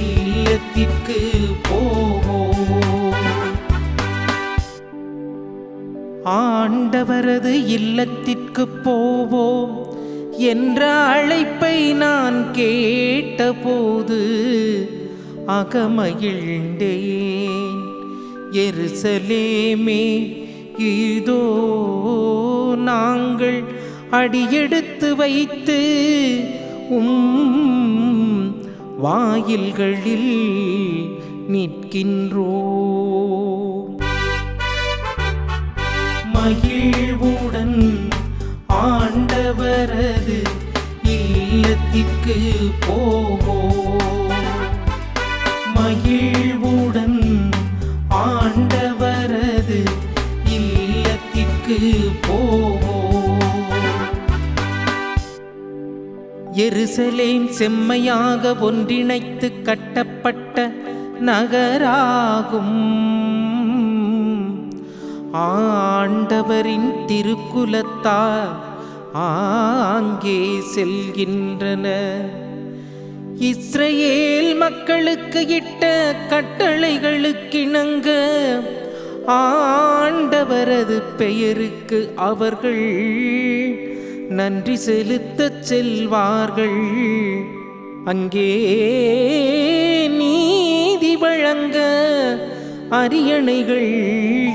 இல்லத்திற்கு போவோம். ஆண்டவரது இல்லத்திற்கு போவோம் என்ற அழைப்பை நான் கேட்டபோது அகமகிழ்ந்தேன். எருசலேமே இதோ நாங்கள் அடியெடுத்து வைத்து உம் வாயில்களில் நிற்கின்றோ. மகிழ்வுடன் ஆண்டவரது இல்லத்திற்கு போவோ மகிழ் எருசலேம் செம்மையாக ஒன்றிணைத்து கட்டப்பட்ட நகராகும். ஆண்டவரின் திருக்குலத்தார் ஆங்கே செல்கின்றன. இஸ்ரேல் மக்களுக்கு இட்ட கட்டளைகளுக்கிணங்க ஆண்டவரது பெயருக்கு அவர்கள் நன்றி செலுத்தச் செல்வார்கள். அங்கே நீதி வழங்க அரியணைகள்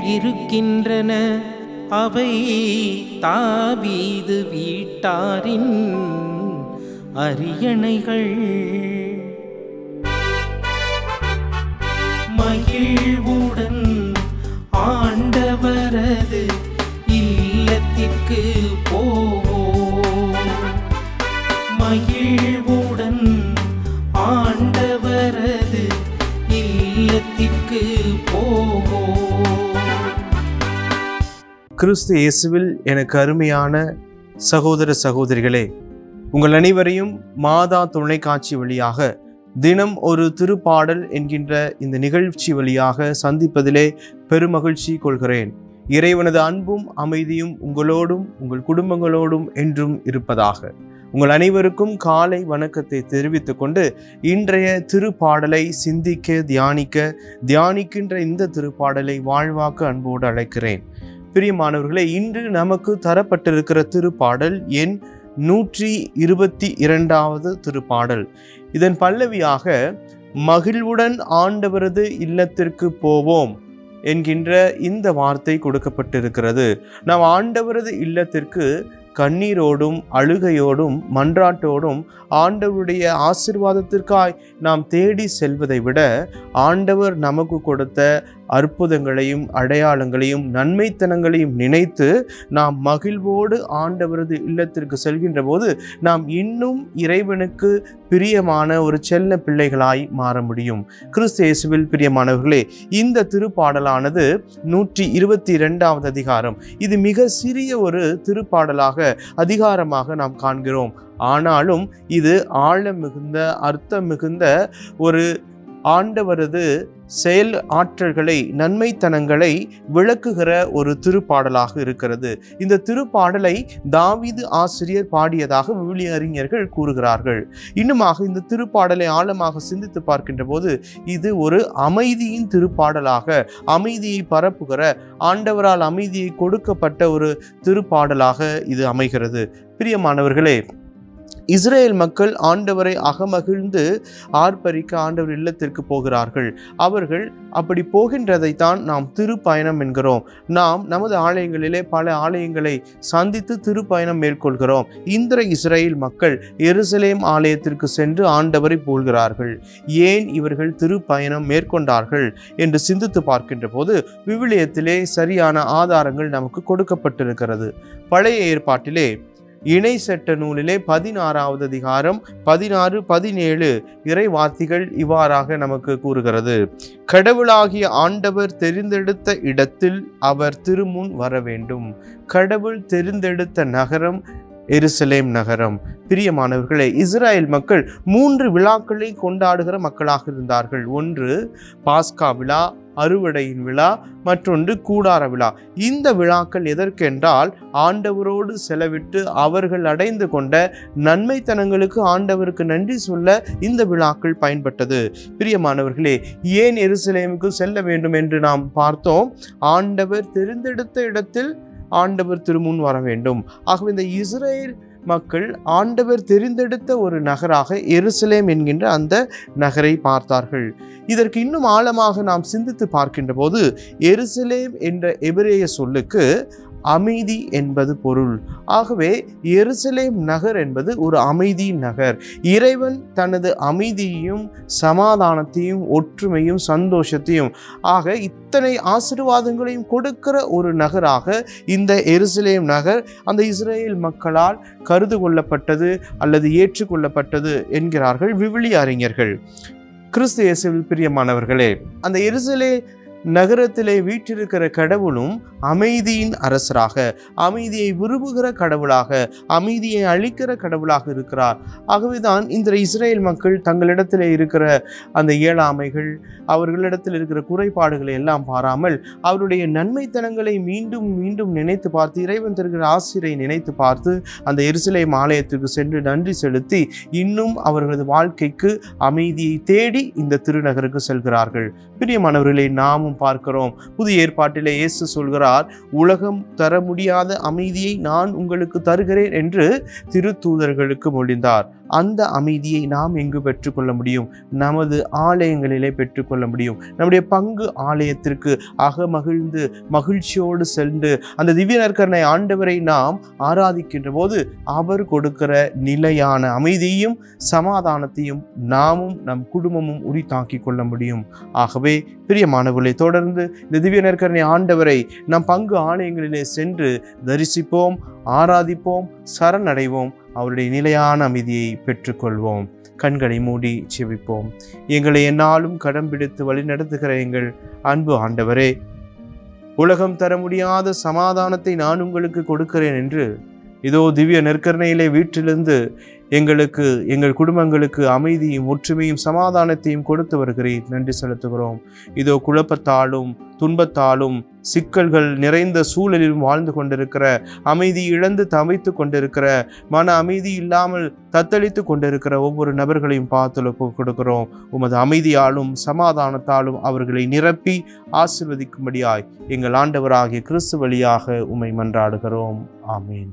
இருக்கின்றன. அவை தாவீது வீட்டாரின் அரியணைகள். மகிழ்வுடன் ஆண்டவரது கிறிஸ்து இயேசுவில் எனக்கு அருமையான சகோதர சகோதரிகளே உங்கள் அனைவரையும் மாதா தொலைக்காட்சி வழியாக தினம் ஒரு திருப்பாடல் என்கின்ற இந்த நிகழ்ச்சி வழியாக சந்திப்பதிலே பெருமகிழ்ச்சி கொள்கிறேன். இறைவனது அன்பும் அமைதியும் உங்களோடும் உங்கள் குடும்பங்களோடும் என்றும் இருப்பதாக. உங்கள் அனைவருக்கும் காலை வணக்கத்தை தெரிவித்துக்கொண்டு இன்றைய திருப்பாடலை சிந்திக்க தியானிக்க தியானிக்கின்ற இந்த திருப்பாடலை வாழ்வாக்க அன்போடு அழைக்கிறேன். பிரியமானவர்களே இன்று நமக்கு தரப்பட்டிருக்கிற திருப்பாடல் எண் நூற்றி இருபத்தி இரண்டாவது திருப்பாடல். இதன் பல்லவியாக மகிழ்வுடன் ஆண்டவரது இல்லத்திற்கு போவோம் என்கின்ற இந்த வார்த்தை கொடுக்கப்பட்டிருக்கிறது. நாம் ஆண்டவரது இல்லத்திற்கு கண்ணீரோடும் அழுகையோடும் மன்றாட்டோடும் ஆண்டவருடைய ஆசிர்வாதத்திற்காய் நாம் தேடி செல்வதை விட ஆண்டவர் நமக்கு கொடுத்த அற்புதங்களையும் அடையாளங்களையும் நன்மைத்தனங்களையும் நினைத்து நாம் மகிழ்வோடு ஆண்டவரது இல்லத்திற்கு செல்கின்ற போது நாம் இன்னும் இறைவனுக்கு பிரியமான ஒரு செல்ல பிள்ளைகளாய் மாற முடியும். கிறிஸ்து இயேசுவில் பிரியமானவர்களே இந்த திருப்பாடலானது நூற்றி இருபத்தி இரண்டாவது அதிகாரம். இது மிக சிறிய ஒரு திருப்பாடலாக அதிகாரமாக நாம் காண்கிறோம். ஆனாலும் இது ஆழம் மிகுந்த அர்த்தம் மிகுந்த ஒரு ஆண்டவரது செயல் ஆற்றல்களை நன்மைத்தனங்களை விளக்குகிற ஒரு திருப்பாடலாக இருக்கிறது. இந்த திருப்பாடலை தாவீது ஆசிரியர் பாடியதாக விவிலிய அறிஞர்கள் கூறுகிறார்கள். இன்னுமாக இந்த திருப்பாடலை ஆழமாக சிந்தித்து பார்க்கின்ற போது இது ஒரு அமைதியின் திருப்பாடலாக அமைதியை பரப்புகிற ஆண்டவரால் அமைதியை கொடுக்கப்பட்ட ஒரு திருப்பாடலாக இது அமைகிறது. பிரியமானவர்களே இஸ்ரேல் மக்கள் ஆண்டவரை அகமகிழ்ந்து ஆர்ப்பரிக்க ஆண்டவர் இல்லத்திற்கு போகிறார்கள். அவர்கள் அப்படி போகின்றதைத்தான் நாம் திருப்பயணம் என்கிறோம். நாம் நமது ஆலயங்களிலே பல ஆலயங்களை சந்தித்து திருப்பயணம் மேற்கொள்கிறோம். இந்த இஸ்ரேல் மக்கள் எருசலேம் ஆலயத்திற்கு சென்று ஆண்டவரை போகிறார்கள் ஏன் இவர்கள் திருப்பயணம் மேற்கொண்டார்கள் என்று சிந்தித்து பார்க்கின்ற போது விவிலியத்திலே சரியான ஆதாரங்கள் நமக்கு கொடுக்கப்பட்டிருக்கிறது. பழைய ஏற்பாட்டிலே இணை செட்ட நூலிலே பதினாறாவது அதிகாரம் பதினாறு பதினேழு இறை வார்த்தைகள் இவ்வாறாக நமக்கு கூறுகிறது. கடவுளாகிய ஆண்டவர் தெரிந்தெடுத்த இடத்தில் அவர் திருமுன் வர வேண்டும் கடவுள் தெரிந்தெடுத்த நகரம் எருசலேம் நகரம். பிரியமானவர்களே இஸ்ரேல் மக்கள் மூன்று விழாக்களை கொண்டாடுகிற மக்களாக இருந்தார்கள். ஒன்று பாஸ்கா விழா அறுவடையின் விழா மற்றொன்று கூடார விழா. இந்த விழாக்கள் எதற்கென்றால் ஆண்டவரோடு செலவிட்டு அவர்கள் அடைந்து கொண்ட நன்மைத்தனங்களுக்கு ஆண்டவருக்கு நன்றி சொல்ல இந்த விழாக்கள் பயன்பட்டது. பிரியமானவர்களே ஏன் எருசலேமுக்கு செல்ல வேண்டும் என்று நாம் பார்த்தோம்? ஆண்டவர் தெரிந்தெடுத்த இடத்தில் ஆண்டவர் திருமுன் வர வேண்டும். ஆகவே இந்த இஸ்ரேல் மக்கள் ஆண்டவர் தெரிந்தெடுத்த ஒரு நகராக எருசலேம் என்கின்ற அந்த நகரை பார்த்தார்கள். இதற்கு இன்னும் ஆழமாக நாம் சிந்தித்து பார்க்கின்ற போது எருசலேம் என்ற எபிரேய சொல்லுக்கு அமைதி என்பது பொருள். ஆகவே எருசலேம் நகர் என்பது ஒரு அமைதி நகர். இறைவன் தனது அமைதியையும் சமாதானத்தையும் ஒற்றுமையும் சந்தோஷத்தையும் ஆக இத்தனை ஆசீர்வாதங்களையும் கொடுக்கிற ஒரு நகராக இந்த எருசலேம் நகர் அந்த இஸ்ரேல் மக்களால் கருது கொள்ளப்பட்டது அல்லது ஏற்றுக்கொள்ளப்பட்டது என்கிறார்கள் விவிலி அறிஞர்கள். கிறிஸ்து இயேசுவில் பிரியமானவர்களே அந்த எருசலே நகரத்திலே வீற்றிருக்கிற கடவுளும் அமைதியின் அரசராக அமைதியை விரும்புகிற கடவுளாக அமைதியை அளிக்கிற கடவுளாக இருக்கிறார். ஆகவேதான் இந்த இஸ்ரேல் மக்கள் தங்களிடத்தில் இருக்கிற அந்த இயலாமைகள் அவர்களிடத்தில் இருக்கிற குறைபாடுகளை எல்லாம் பாராமல் அவருடைய நன்மைத்தனங்களை மீண்டும் மீண்டும் நினைத்து பார்த்து இறைவன் தருகிற ஆசிரியை நினைத்து பார்த்து அந்த எருசலேம் ஆலயத்திற்கு சென்று நன்றி செலுத்தி இன்னும் அவர்களது வாழ்க்கைக்கு அமைதியை தேடி இந்த திருநகருக்கு செல்கிறார்கள். பிரியமானவர்களை நாமும் பார்க்கிறோம். புதிய ஏற்பாட்டிலே இயேசு சொல்கிறார் உலகம் தர முடியாத அமைதியை நான் உங்களுக்கு தருகிறேன் என்று திருத்தூதர்களுக்கு மொழிந்தார். அந்த அமைதியை நாம் எங்கு பெற்றுக்கொள்ள முடியும்? நமது ஆலயங்களிலே பெற்றுக்கொள்ள முடியும். நம்முடைய பங்கு ஆலயத்திற்கு அகமகிழ்ந்து மகிழ்ச்சியோடு சென்று அந்த திவ்ய நற்கரனை ஆண்டவரை நாம் ஆராதிக்கின்ற போது அவர் கொடுக்கிற நிலையான அமைதியையும் சமாதானத்தையும் நாமும் நம் குடும்பமும் உரித்தாக்கி கொள்ள முடியும். ஆகவே பிரியமானவர்களை தொடர்ந்து இந்த திவ்ய நற்கரணை ஆண்டவரை நம் பங்கு ஆலயங்களிலே சென்று தரிசிப்போம் ஆராதிப்போம் சரணடைவோம் அவருடைய நிலையான அமைதியை பெற்றுக்கொள்வோம். கண்களை மூடி செவிப்போம் எங்களை என்னாலும் கடம் பிடித்து வழிநடத்துகிற எங்கள் அன்பு ஆண்டவரே உலகம் தர முடியாத சமாதானத்தை நான் உங்களுக்கு கொடுக்கிறேன் என்று இதோ திவ்ய நெற்கரணையிலே வீட்டிலிருந்து எங்களுக்கு எங்கள் குடும்பங்களுக்கு அமைதியும் ஒற்றுமையும் சமாதானத்தையும் கொடுத்து வருகிறீர். நன்றி செலுத்துகிறோம். இதோ குழப்பத்தாலும் துன்பத்தாலும் சிக்கல்கள் நிறைந்த சூழலிலும் வாழ்ந்து கொண்டிருக்கிற அமைதி இழந்து தவித்து கொண்டிருக்கிற மன அமைதி இல்லாமல் தத்தளித்து கொண்டிருக்கிற ஒவ்வொரு நபர்களையும் பார்த்து கொடுக்கிறோம். உமது அமைதியாலும் சமாதானத்தாலும் அவர்களை நிரப்பி ஆசிர்வதிக்கும்படியாய் எங்கள் ஆண்டவராகிய கிறிஸ்து வழியாக உம்மை மன்றாடுகிறோம். ஆமீன்.